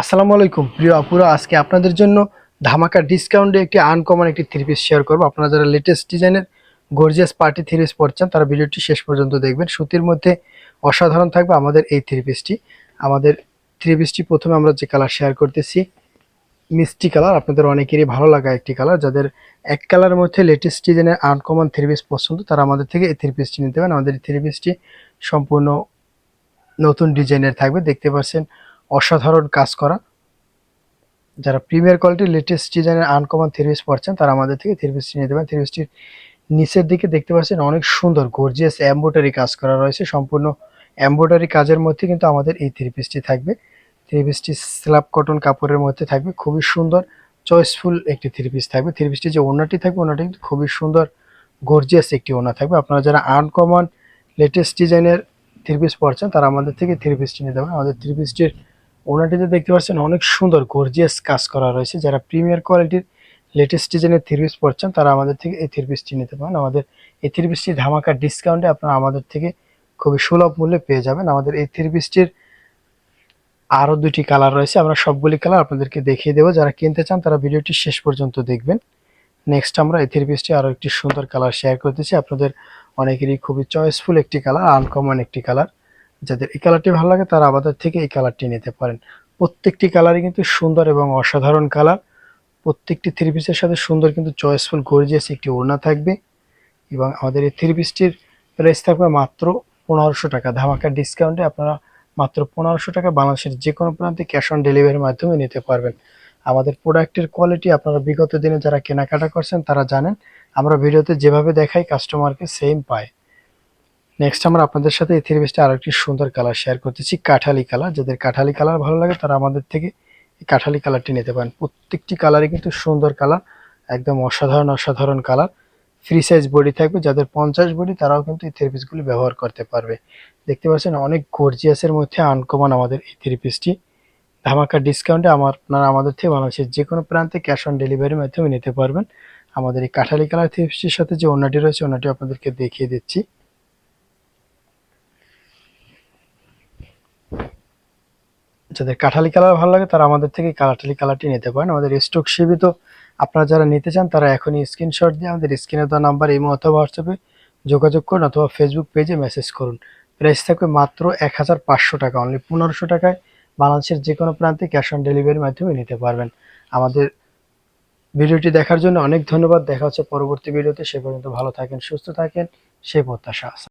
আসসালামু আলাইকুম। প্রিয় আপুরা, আজকে আপনাদের জন্য ধামাকা ডিসকাউন্টে একটি আনকমন একটি থ্রি পিস শেয়ার করব। আপনারা যারা লেটেস্ট ডিজাইনের গর্জিয়াস পার্টি থ্রি পিস পড়ছেন তারা ভিডিওটি শেষ পর্যন্ত দেখবেন। সুতির মধ্যে অসাধারণ থাকবে আমাদের এই থ্রি পিসটি আমাদের থ্রি পিসটি প্রথমে আমরা যে কালার শেয়ার করতেছি, মিষ্টি কালার আপনাদের অনেকেরই ভালো লাগা একটি কালার যাদের এক কালার মধ্যে লেটেস্ট ডিজাইনের আনকমন থ্রি পিস পছন্দ, তারা আমাদের থেকে এই থ্রি পিসটি নিতে পারেন। আমাদের এই থ্রি পিসটি সম্পূর্ণ নতুন ডিজাইনের থাকবে। দেখতে পাচ্ছেন অসাধারণ কাজ করা যারা প্রিমিয়ার কোয়ালিটির লেটেস্ট ডিজাইনের আনকমন থ্রি পিস পড়ছেন তারা আমাদের থেকে থ্রি পিসটি নিতে পারেন থ্রি পিসটির নিচের দিকে দেখতে পাচ্ছেন অনেক সুন্দর গর্জিয়াস এম্বোটারি কাজ করা রয়েছে সম্পূর্ণ এম্বোটারি কাজের মধ্যে কিন্তু আমাদের এই থ্রি পিসটি থাকবে থ্রি পিসটি স্ল্যাব কটন কাপড়ের মধ্যে থাকবে খুবই সুন্দর চয়েসফুল একটি থ্রি পিস থাকবে থ্রি পিসটি যে ওনাটি থাকবে ওনাটি কিন্তু খুবই সুন্দর গর্জিয়াস একটি ওনা থাকবে আপনারা যারা আনকমন লেটেস্ট ডিজাইনের থ্রি পিস পড়ছেন তারা আমাদের থেকে থ্রি পিসটি পারেন আমাদের থ্রি পিসটির ওনাটিতে দেখতে পাচ্ছেন অনেক সুন্দর গর্জিয়াস কাজ করা রয়েছে। যারা প্রিমিয়ার কোয়ালিটির লেটেস্ট ডিজাইনের থ্রি পিস পড়ছেন তারা আমাদের থেকে এই থ্রি পিসটি নিতে পারেন। আমাদের এই থ্রি পিসটি ধামাকা ডিসকাউন্টে আপনারা আমাদের থেকে খুবই সুলভ মূল্যে পেয়ে যাবেন। আমাদের এই থ্রি পিসটির আরও দুটি কালার রয়েছে। আমরা সবগুলি কালার আপনাদেরকে দেখিয়ে দেবো। যারা কিনতে চান, তারা ভিডিওটি শেষ পর্যন্ত দেখবেন। নেক্সট আমরা এই থ্রি পিসটি আরও একটি সুন্দর কালার শেয়ার করতেছি। আপনাদের অনেকেরই খুবই চয়েসফুল একটি কালার আনকমন একটি কালার যাদের এই কালারটি ভালো লাগে, তারা আমাদের থেকে এই কালারটি নিতে পারেন। প্রত্যেকটি কালারই কিন্তু সুন্দর এবং অসাধারণ কালার প্রত্যেকটি থ্রি পিসের সাথে সুন্দর কিন্তু চয়েসফুল গর্জিয়াস একটি ওড়না থাকবে এবং আমাদের এই থ্রি পিসটির প্রাইস থাকবে মাত্র পনেরোশো টাকা। ধামাকা ডিসকাউন্টে আপনারা মাত্র পনেরোশো টাকা বাংলাদেশের যে কোনো প্রান্তে ক্যাশ অন ডেলিভারির মাধ্যমে নিতে পারবেন। আমাদের প্রোডাক্টের কোয়ালিটি আপনারা বিগত দিনে যারা কেনাকাটা করছেন, তারা জানেন, আমরা ভিডিওতে যেভাবে দেখাই কাস্টমারকে সেম পায়। নেক্সট আমরা আপনাদের সাথে এই থ্রি পিসটা আরও একটি সুন্দর কালার শেয়ার করতেছি, কাঠালি কালার যাদের কাঠালি কালার ভালো লাগে, তারা আমাদের থেকে এই কাঠালি কালারটি নিতে পারেন। প্রত্যেকটি কালারই কিন্তু সুন্দর কালার একদম অসাধারণ অসাধারণ কালার ফ্রি সাইজ বডি থাকবে, যাদের পঞ্চাশ বডি তারাও কিন্তু এই থ্রি পিসগুলি ব্যবহার করতে পারবে। দেখতে পাচ্ছেন, অনেক গর্জিয়াসের মধ্যে আনকমন আমাদের এই থ্রি পিসটি ধামাকা ডিসকাউন্টে আমার আপনারা আমাদের থেকে বাংলাদেশের যে কোনো প্রান্তে ক্যাশ অন ডেলিভারির মাধ্যমে নিতে পারবেন। আমাদের এই কাঠালি কালার থ্রি পিসটির সাথে যে অন্যটি রয়েছে অন্যটি আপনাদেরকে দেখিয়ে দিচ্ছি। যাদের কাঠালি কালার ভালো লাগে, তারা আমাদের থেকে কালাটালি কালারটি নিতে পারেন। আমাদের স্টক সীমিত। আপনারা যারা নিতে চান, তারা এখনই স্ক্রিনশট দিয়ে আমাদের স্ক্রিনে দেওয়া নাম্বার ইমো অথবা হোয়াটসঅ্যাপে যোগাযোগ করুন অথবা ফেসবুক পেজে মেসেজ করুন। প্রাইস থাকবে মাত্র এক হাজার পাঁচশো টাকা অনলি পনেরোশো টাকায় বাংলাদেশের যে কোনো প্রান্তে ক্যাশ অন ডেলিভারির মাধ্যমে নিতে পারবেন। আমাদের ভিডিওটি দেখার জন্য অনেক ধন্যবাদ। দেখা হচ্ছে পরবর্তী ভিডিওতে। সে পর্যন্ত ভালো থাকেন, সুস্থ থাকেন। সেই প্রত্যাশা।